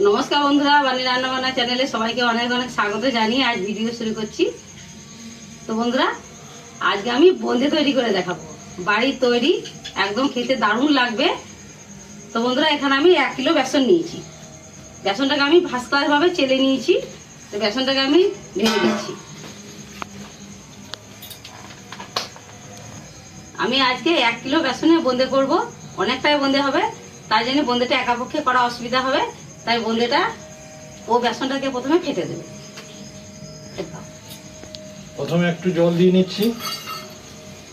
নমস্কার বন্ধুরা বানি রান্না বান্না চ্যানেলে সবাইকে অনেক অনেক স্বাগত জানিয়ে আজ ভিডিও শুরু করছি। তো বন্ধুরা, আজকে আমি বোঁদে তৈরি করে দেখাবো। বাড়ির তৈরি, একদম খেতে দারুণ লাগবে। তো বন্ধুরা, এখানে আমি এক কিলো বেসন নিয়েছি। বেসনটাকে আমি ভাস্করভাবে চেলে নিয়েছি। তো বেসনটাকে আমি ভেঙে দিচ্ছি আমি আজকে এক কিলো বেসনে বোঁদে করব। অনেকটাই বোঁদে হবে, তাই জন্য বোঁদেটা একাপক্ষে করা অসুবিধা হবে। তাই বললে এটা ও বেসনটাকে প্রথমে ফেটে দেবে। প্রথমে একটু জল দিয়ে নিচ্ছি।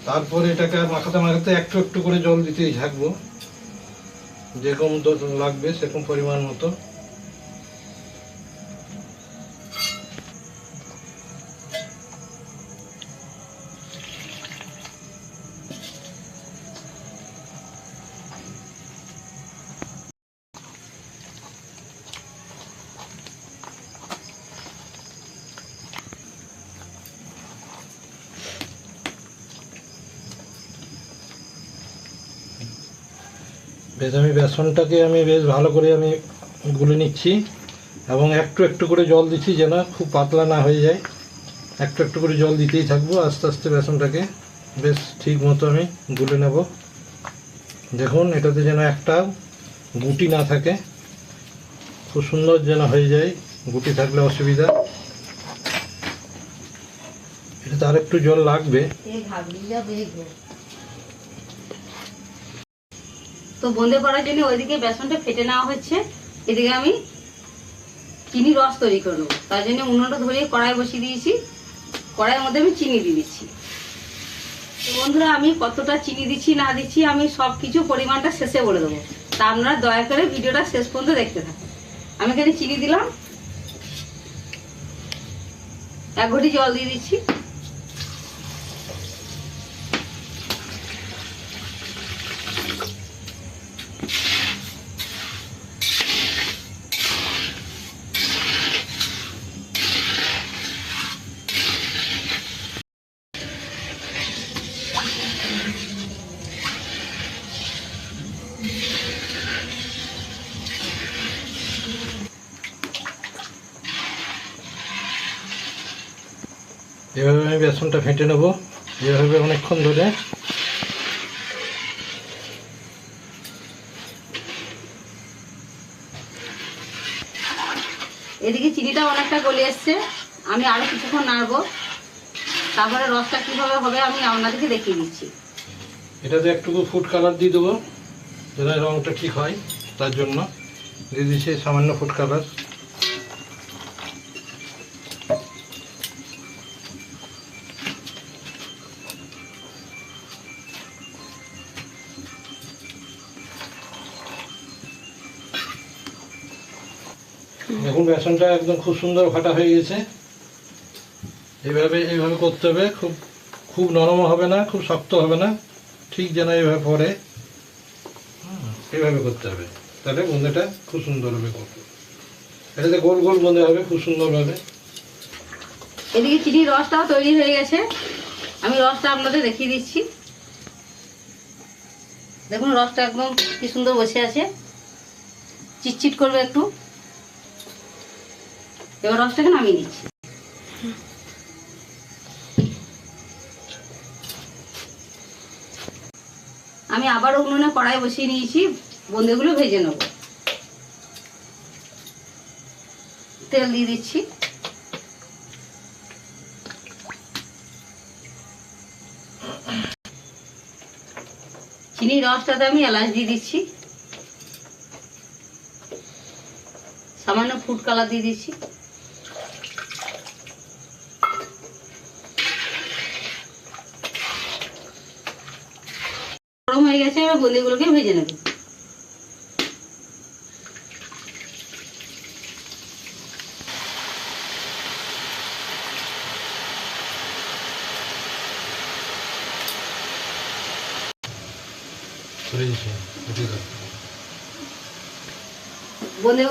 তারপরে এটাকে মাখাতে মাখাতে একটু একটু করে জল দিতেই থাকব। যেরকম লাগবে, সেরকম পরিমাণ মতো। বেশ, আমি বেসনটাকে আমি বেশ ভালো করে আমি গুলে নিচ্ছি এবং একটু একটু করে জল দিচ্ছি যেন খুব পাতলা না হয়ে যায়। একটু একটু করে জল দিতেই থাকব, আস্তে আস্তে বেসনটাকে বেশ ঠিক মতো আমি গুলে নেব। দেখুন, এটাতে যেন একটা গুটি না থাকে, খুব সুন্দর যেন হয়ে যায়, গুটি থাকলে অসুবিধা। এটাতে আর একটু জল লাগবে। তো বোঁদে করার জন্য ওইদিকে বেসনটা ফেটে নেওয়া হচ্ছে। এদিকে আমি চিনি রস তৈরি করে নেব। তার জন্য উনুনটা ধরিয়ে কড়াই বসিয়ে দিয়েছি। কড়াইয়ের মধ্যে আমি চিনি দিয়ে দিচ্ছি। তো বন্ধুরা, আমি কতটা চিনি দিচ্ছি, না দিচ্ছি, আমি সব কিছু পরিমাণটা শেষে বলে দেবো। তা আপনারা দয়া করে ভিডিওটা শেষ পর্যন্ত দেখতে থাকুন। আমি এখানে চিনি দিলাম। এক ঘটি জল দিয়ে দিচ্ছি। এভাবে আমি বেসনটা ফেটে নেব। এভাবে অনেকক্ষণ ধরে। এদিকে চিনিটা অনেকটা গলে এসছে। আমি আরও কিছুক্ষণ নাড়বো। তারপরে রসটা কীভাবে হবে আমি আপনাদেরকে দেখিয়ে দিচ্ছি। এটাতে একটু ফুড কালার দিয়ে দেবো। যেন রঙটা ঠিক হয় তার জন্য। দিয়ে দিচ্ছি সামান্য ফুড কালার দেখুন, বেসনটা একদম খুব সুন্দর ফাটা হয়ে গেছে। এইভাবে এইভাবে করতে হবে। খুব খুব নরম হবে না, খুব শক্ত হবে না। ঠিক যেন এইভাবে পরে এইভাবে করতে হবে। তাহলে বোঁদেটা খুব সুন্দর হবে এটাতে গোল গোল বোঁদে হবে, খুব সুন্দরভাবে এদিকে চিনির রসটাও তৈরি হয়ে গেছে। আমি রসটা আপনাদের দেখিয়ে দিচ্ছি। দেখুন, রসটা একদম কি সুন্দর বসে আছে। চিটচিট করবে একটু। এবার রসটাকে নামিয়ে দিচ্ছি। আমি আবার উনুনে কড়াই বসিয়ে নিয়েছি বোঁদেগুলো ভেজে নেব। তেল দিয়ে দিচ্ছি। চিনির রসটাতে আমি এলাচ দিয়ে দিচ্ছি। সামান্য ফুড কালার দিয়ে দিচ্ছি। হয়ে গেছে এবার বন্দিগুলোকে ভেজে নেব।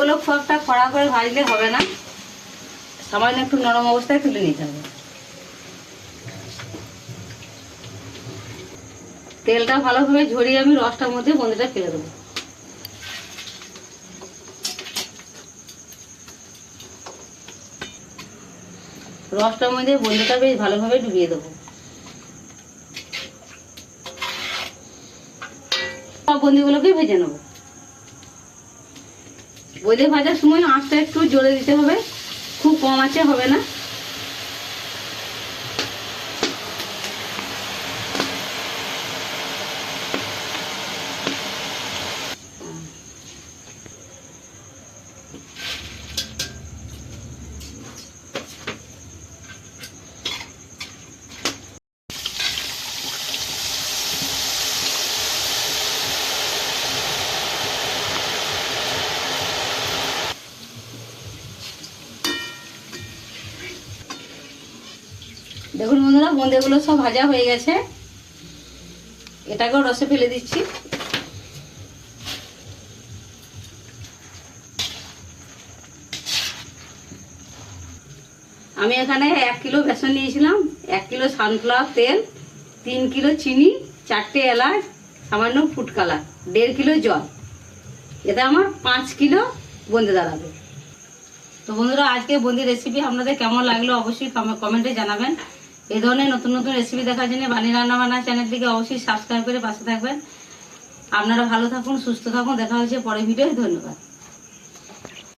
দাও। খুব একটা কড়া করে ভাজলে হবে না। সামান্য একটু নরম অবস্থায় তুলে নিতে হবে। তেলটা ভালোভাবে ঝরিয়ে আমি রসটার মধ্যে বন্ধুটা ফেলে দেবো। রসটার মধ্যে বন্ধুটা বেশ ভালোভাবে ডুবিয়ে দেবো। সব বন্দিগুলোকে ভেজে নেব। বইলে ভাজার সময় আঁচটা একটু জোরে দিতে হবে, খুব কম আছে হবে না। দেখুন বন্ধুরা বোঁদেগুলো সব ভাজা হয়ে গেছে। এটাকেও রসে ফেলে দিচ্ছি। আমি এখানে এক কিলো বেসন নিয়েছিলাম, এক কিলো সানফ্লাওয়ার তেল, তিন কিলো চিনি, চারটে এলাচ, সামান্য ফুড কালার দেড় কিলো জল। এটা আমার পাঁচ কিলো বোঁদে দাঁড়াবে। তো বন্ধুরা, আজকে বন্দি রেসিপি আপনাদের কেমন লাগল অবশ্যই কমে- কমেন্টে জানাবেন। এই ধরনের নতুন নতুন রেসিপি দেখার জন্য বাণী রান্না বান্না চ্যানেলটিকে অবশ্যই সাবস্ক্রাইব করে পাশে থাকবেন। আপনারা ভালো থাকুন, সুস্থ থাকুন। দেখা হচ্ছে পরে ভিডিও ধন্যবাদ।